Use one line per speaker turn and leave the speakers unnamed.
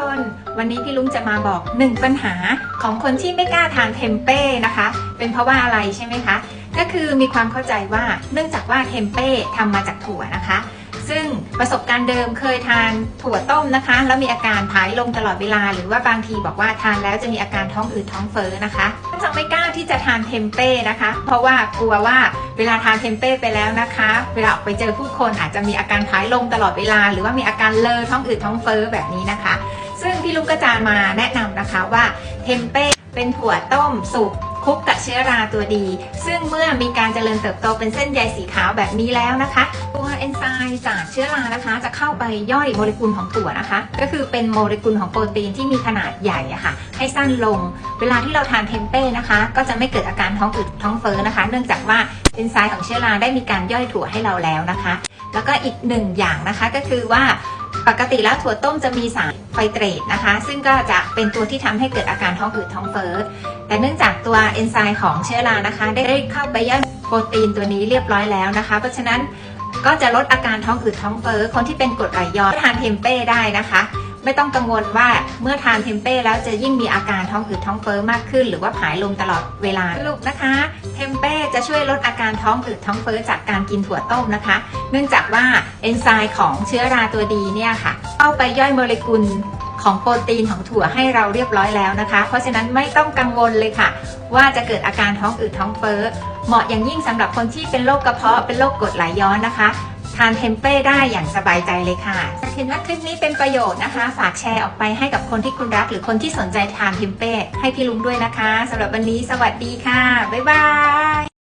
คน วันนี้พี่ลุงจะมาบอกหนึ่งปัญหาของคนที่ไม่กล้าทานเทมเป้นะคะ เป็นเพราะว่าอะไรใช่ไหมคะ ก็คือมีความเข้าใจว่าเนื่องจากว่าเทมเป้ทำมาจากถั่วนะคะ ซึ่งประสบการณ์เดิมเคยทานถั่วต้มนะคะ แล้วมีอาการผายลงตลอดเวลา หรือว่าบางทีบอกว่าทานแล้วจะมีอาการท้องอืดท้องเฟ้อนะคะจะไม่กล้าที่จะทานเทมเป้นะคะ เพราะว่ากลัวว่าเวลาทานเทมเป้ไปแล้วนะคะ เวลาออกไปเจอผู้คนอาจจะมีอาการผายลงตลอดเวลา หรือว่ามีอาการเลอท้องอืดท้องเฟ้อแบบนี้นะคะ พี่ลุงก็จะมาแนะนำนะคะว่าเทมเป้เป็นถั่วต้มสุกคลุกกับเชื้อราตัวดี ซึ่งเมื่อมีการเจริญเติบโตเป็นเส้นใยสีขาวแบบนี้แล้วนะคะ ตัวเอนไซม์จากเชื้อรานะคะ จะเข้าไปย่อยโมเลกุลของถั่วนะคะ ก็คือเป็นโมเลกุลของโปรตีนที่มีขนาดใหญ่อะค่ะ ให้สั้นลง เวลาที่เราทานเทมเป้นะคะ ก็จะไม่เกิดอาการท้องอืดท้องเฟ้อนะคะ เนื่องจากว่าเอนไซม์ของเชื้อราได้มีการย่อยถั่วให้เราแล้วนะคะ แล้วก็อีกหนึ่งอย่างนะคะก็คือว่า ปกติแล้วถั่วต้มจะมีสารไฟเตรตนะคะ ซึ่งก็จะเป็นตัวที่ทำให้เกิดอาการท้องอืดท้องเฟ้อแต่เนื่องจากตัวเอนไซม์ของเชื้อรานะคะ ได้เข้าไปย่อยโปรตีนตัวนี้เรียบร้อยแล้วนะคะ เพราะฉะนั้นก็จะลดอาการท้องอืดท้องเฟ้อคนที่เป็นกรดไหลย้อนทานเทมเป้ได้นะคะ ไม่ต้องกังวลว่าเมื่อทานเทมเป้แล้วจะยิ่งมีอาการท้องอืดท้องเฟ้อมากขึ้น หรือว่าผายลมตลอดเวลาสรุปนะคะ เทมเป้จะช่วยลดอาการท้องอืดท้องเฟ้อจากการกินถั่วต้มนะคะ เนื่องจากว่าเอนไซม์ของเชื้อราตัวดีเนี่ยค่ะเข้าไปย่อยโมเลกุลของโปรตีนของถั่วให้เราเรียบร้อยแล้วนะคะ เพราะฉะนั้นไม่ต้องกังวลเลยค่ะ ว่าจะเกิดอาการท้องอืดท้องเฟ้อ เหมาะอย่างยิ่งสำหรับคนที่เป็นโรคกระเพาะเป็นโรคกรดไหลย้อนนะคะานเทมเป้ได้อย่างสบายใจเลยค่ะถ้าเห็นว่าคลิปนี้เป็นประโยชน์นะคะ ฝากแชร์ออกไปให้กับคนที่คุณรัก หรือคนที่สนใจทานเทมเป้ให้พี่ลุงด้วยนะคะสำหรับวันนี้สวัสดีค่ะ บ๊ายบาย